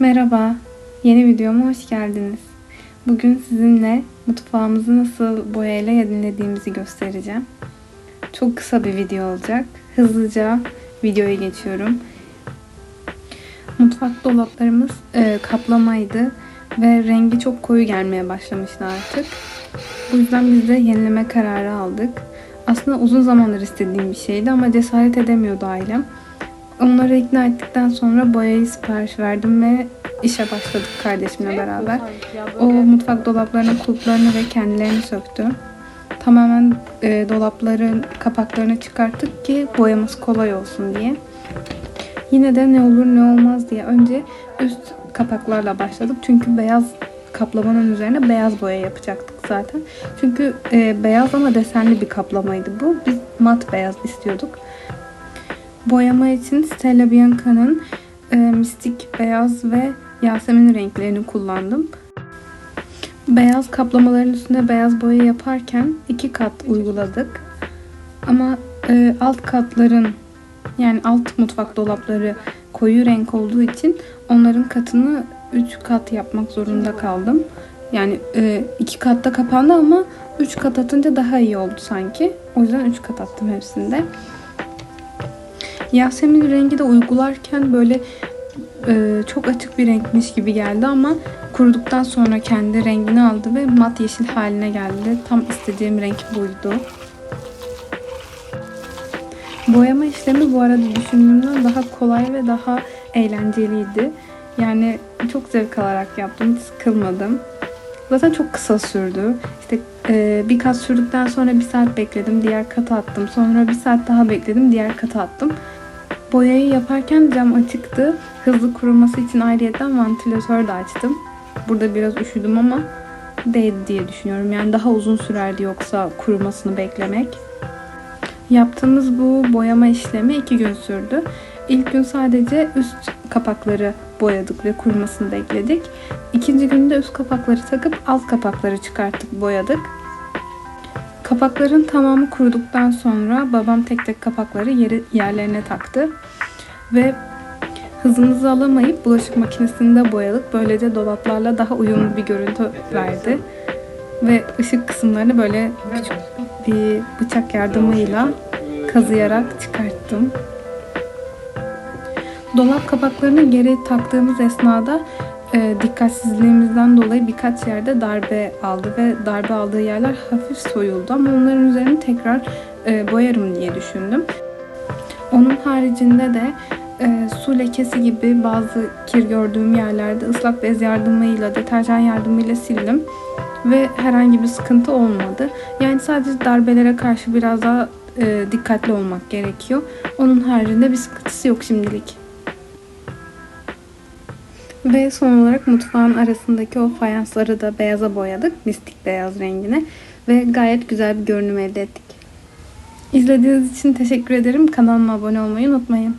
Merhaba, yeni videoma hoş geldiniz. Bugün sizinle mutfağımızı nasıl boyayla yenilediğimizi göstereceğim. Çok kısa bir video olacak. Hızlıca videoya geçiyorum. Mutfak dolaplarımız e, kaplamaydı ve rengi çok koyu gelmeye başlamıştı artık. Bu yüzden biz de yenileme kararı aldık. Aslında uzun zamandır istediğim bir şeydi ama cesaret edemiyordu ailem. Onları ikna ettikten sonra boyayı sipariş verdim ve işe başladık kardeşimle beraber. O mutfak dolaplarının kulplarını ve kendilerini söktü. Tamamen e, dolapların kapaklarını çıkarttık ki boyaması kolay olsun diye. Yine de ne olur ne olmaz diye önce üst kapaklarla başladık. Çünkü beyaz kaplamanın üzerine beyaz boya yapacaktık zaten. Çünkü e, beyaz ama desenli bir kaplamaydı bu. Biz mat beyaz istiyorduk. Boyama için Stella Bianca'nın e, mistik beyaz ve Yasemin renklerini kullandım. Beyaz kaplamaların üstüne beyaz boya yaparken iki kat uyguladık. Ama e, alt katların yani alt mutfak dolapları koyu renk olduğu için onların katını 3 kat yapmak zorunda kaldım. Yani e, iki katta kapandı ama 3 kat atınca daha iyi oldu sanki. O yüzden 3 kat attım hepsinde. Yasemin rengi de uygularken böyle e, çok açık bir renkmiş gibi geldi ama kuruduktan sonra kendi rengini aldı ve mat yeşil haline geldi. Tam istediğim renk buydu. Boyama işlemi bu arada düşündüğümden daha kolay ve daha eğlenceliydi. Yani çok zevk alarak yaptım, sıkılmadım. Zaten çok kısa sürdü. İşte e, bir kat sürdükten sonra bir saat bekledim, diğer kata attım. Sonra bir saat daha bekledim, diğer kata attım. Boyayı yaparken cam açıktı. Hızlı kuruması için ayrıyeten vantilatör de açtım. Burada biraz üşüdüm ama değdi diye düşünüyorum. Yani daha uzun sürerdi yoksa kurumasını beklemek. Yaptığımız bu boyama işlemi iki gün sürdü. İlk gün sadece üst kapakları boyadık ve kurumasını bekledik. İkinci günde üst kapakları takıp alt kapakları çıkartıp boyadık. Kapakların tamamı kuruduktan sonra babam tek tek kapakları yeri, yerlerine taktı. Ve hızımızı alamayıp bulaşık makinesinde boyadık. Böylece dolaplarla daha uyumlu bir görüntü verdi. Ve ışık kısımlarını böyle küçük bir bıçak yardımıyla kazıyarak çıkarttım. Dolap kapaklarını geri taktığımız esnada e, dikkatsizliğimizden dolayı birkaç yerde darbe aldı ve darbe aldığı yerler hafif soyuldu ama onların üzerini tekrar e, boyarım diye düşündüm. Onun haricinde de e, su lekesi gibi bazı kir gördüğüm yerlerde ıslak bez yardımıyla, deterjan yardımıyla sildim ve herhangi bir sıkıntı olmadı. Yani sadece darbelere karşı biraz daha e, dikkatli olmak gerekiyor. Onun haricinde bir sıkıntısı yok şimdilik. Ve son olarak mutfağın arasındaki o fayansları da beyaza boyadık. Mistik beyaz rengine. Ve gayet güzel bir görünüm elde ettik. İzlediğiniz için teşekkür ederim. Kanalıma abone olmayı unutmayın.